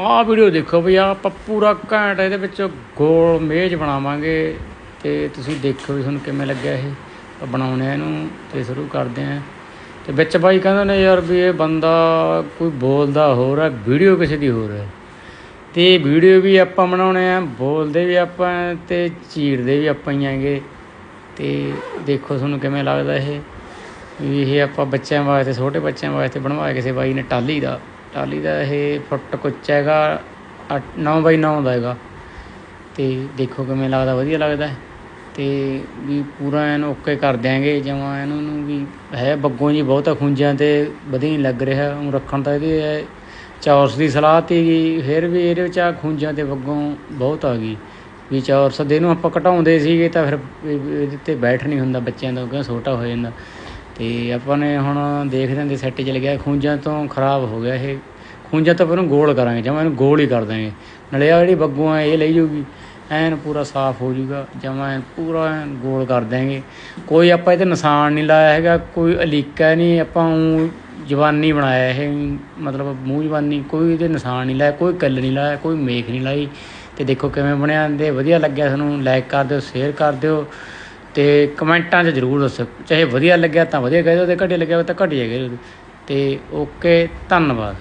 ਆਹ ਵੀਡੀਓ ਦੇਖੋ ਵੀ ਆਹ ਆਪਾਂ ਪੂਰਾ ਘੈਂਟ ਇਹਦੇ ਵਿੱਚ ਗੋਲ ਮੇਜ਼ ਬਣਾਵਾਂਗੇ ਤੇ ਤੁਸੀਂ ਦੇਖੋ ਵੀ ਤੁਹਾਨੂੰ ਕਿਵੇਂ ਲੱਗਿਆ ਇਹ। ਬਣਾਉਣੇ ਆ ਇਹਨੂੰ ਤੇ ਸ਼ੁਰੂ ਕਰਦੇ ਆ ਤੇ ਵਿੱਚ ਬਾਈ ਕਹਿੰਦੇ ਨੇ ਯਾਰ ਵੀ ਇਹ ਬੰਦਾ ਕੋਈ ਬੋਲਦਾ ਹੋਰ ਹੈ ਵੀਡੀਓ ਕਿਸੇ ਦੀ ਹੋਰ ਹੈ। ਤੇ ਵੀਡੀਓ ਵੀ ਆਪਾਂ ਬਣਾਉਣੇ ਆ, ਬੋਲਦੇ ਵੀ ਆਪਾਂ ਹੈ ਤੇ ਚੀਰਦੇ ਵੀ ਆਪਾਂ ਹੀ ਆਂਗੇ ਤੇ ਦੇਖੋ ਤੁਹਾਨੂੰ ਕਿਵੇਂ ਲੱਗਦਾ ਇਹ। ਵੀ ਇਹ ਆਪਾਂ ਬੱਚਿਆਂ ਵਾਸਤੇ, ਛੋਟੇ ਬੱਚਿਆਂ ਵਾਸਤੇ ਬਣਵਾਇਆ ਕਿਸੇ ਬਾਈ ਨੇ ਟਾਲੀ ਦਾ। ਟਾਲੀ ਦਾ ਇਹ ਫੁੱਟ ਕੁੱਚ ਹੈਗਾ 9 ਬਾਈ 9 ਦਾ ਹੈਗਾ। ਤੇ ਦੇਖੋ ਕਿਵੇਂ ਲੱਗਦਾ, ਵਧੀਆ ਲੱਗਦਾ ਹੈ। ਤੇ ਵੀ ਪੂਰਾ ਇਹਨੂੰ ਓਕੇ ਕਰ ਦਿਆਂਗੇ ਜਮਾਂ ਇਹਨੂੰ ਨੂੰ ਵੀ ਹੈ ਬੱਗੋਂ ਜੀ ਬਹੁਤਾ ਖੁੰਝਾਂ ਤੇ ਵਧੀਆ ਨਹੀਂ ਲੱਗ ਰਿਹਾ। ਉਹ ਰੱਖਣ ਤਾਂ ਇਹਦੇ ਹੈ ਚੌਰਸ ਦੀ ਸਲਾਹ ਤੀ ਫਿਰ ਵੀ ਇਹਦੇ ਵਿੱਚ ਆ ਖੁੰਝਾਂ ਤੇ ਬੱਗੋਂ ਬਹੁਤ ਆ ਗਈ। ਵੀ ਚੌਰਸ ਦੇ ਨੂੰ ਆਪਾਂ ਘਟਾਉਂਦੇ ਸੀਗੇ ਤਾਂ ਫਿਰ ਇਹਦੇ ਤੇ ਬੈਠ ਨਹੀਂ ਹੁੰਦਾ, ਬੱਚਿਆਂ ਦਾ ਕਿਉਂਕਿ ਛੋਟਾ ਹੋ ਜਾਂਦਾ। ਤੇ ਆਪਾਂ ਨੇ ਹੁਣ ਦੇਖਦੇ ਹਾਂ ਦੇ ਸੈੱਟ ਚੱਲ ਗਿਆ। ਖੂੰਜਾਂ ਤੋਂ ਖਰਾਬ ਹੋ ਗਿਆ ਇਹ। ਖੂੰਜਾਂ ਤੋਂ ਫਿਰ ਇਹਨੂੰ ਗੋਲ ਕਰਾਂਗੇ, ਜਮਾਂ ਇਹਨੂੰ ਗੋਲ ਹੀ ਕਰ ਦਾਂਗੇ। ਨਲਿਆ ਜਿਹੜੀ ਬੱਗੂ ਆ, ਇਹ ਲਈ ਜਾਊਗੀ ਐਨ ਪੂਰਾ ਸਾਫ਼ ਹੋ ਜੂਗਾ, ਜਮਾ ਐਨ ਪੂਰਾ ਐਨ ਗੋਲ ਕਰ ਦਾਂਗੇ ਕੋਈ ਆਪਾਂ ਇਹਦੇ ਨਿਸ਼ਾਨ ਨਹੀਂ ਲਾਇਆ ਹੈਗਾ, ਕੋਈ ਅਲੀਕਾ ਨਹੀਂ, ਆਪਾਂ ਊਂ ਜਵਾਨੀ ਬਣਾਇਆ ਇਹ, ਮਤਲਬ ਮੂੰਹ ਜਵਾਨੀ, ਕੋਈ ਇਹਦੇ ਨਿਸ਼ਾਨ ਨਹੀਂ ਲਾਇਆ, ਕੋਈ ਕੱਲ ਨਹੀਂ ਲਾਇਆ, ਕੋਈ ਮੇਖ ਨਹੀਂ ਲਾਈ। ਤੇ ਦੇਖੋ ਕਿਵੇਂ ਬਣਿਆ ਤੇ ਵਧੀਆ ਲੱਗਿਆ ਤੁਹਾਨੂੰ ਲਾਈਕ ਕਰ ਦਿਓ ਸ਼ੇਅਰ ਕਰ ਦਿਓ। ਤੇ ਕਮੈਂਟਾਂ 'ਚ ਜ਼ਰੂਰ ਦੱਸੋ, ਚਾਹੇ ਵਧੀਆ ਲੱਗਿਆ ਤਾਂ ਵਧੀਆ ਕਹਿ ਦਿਓ, ਤੇ ਘਟੀਆ ਲੱਗਿਆ ਤਾਂ ਘਟੀਆ ਕਹਿ ਦਿਓ। ਤੇ ਓਕੇ, ਧੰਨਵਾਦ।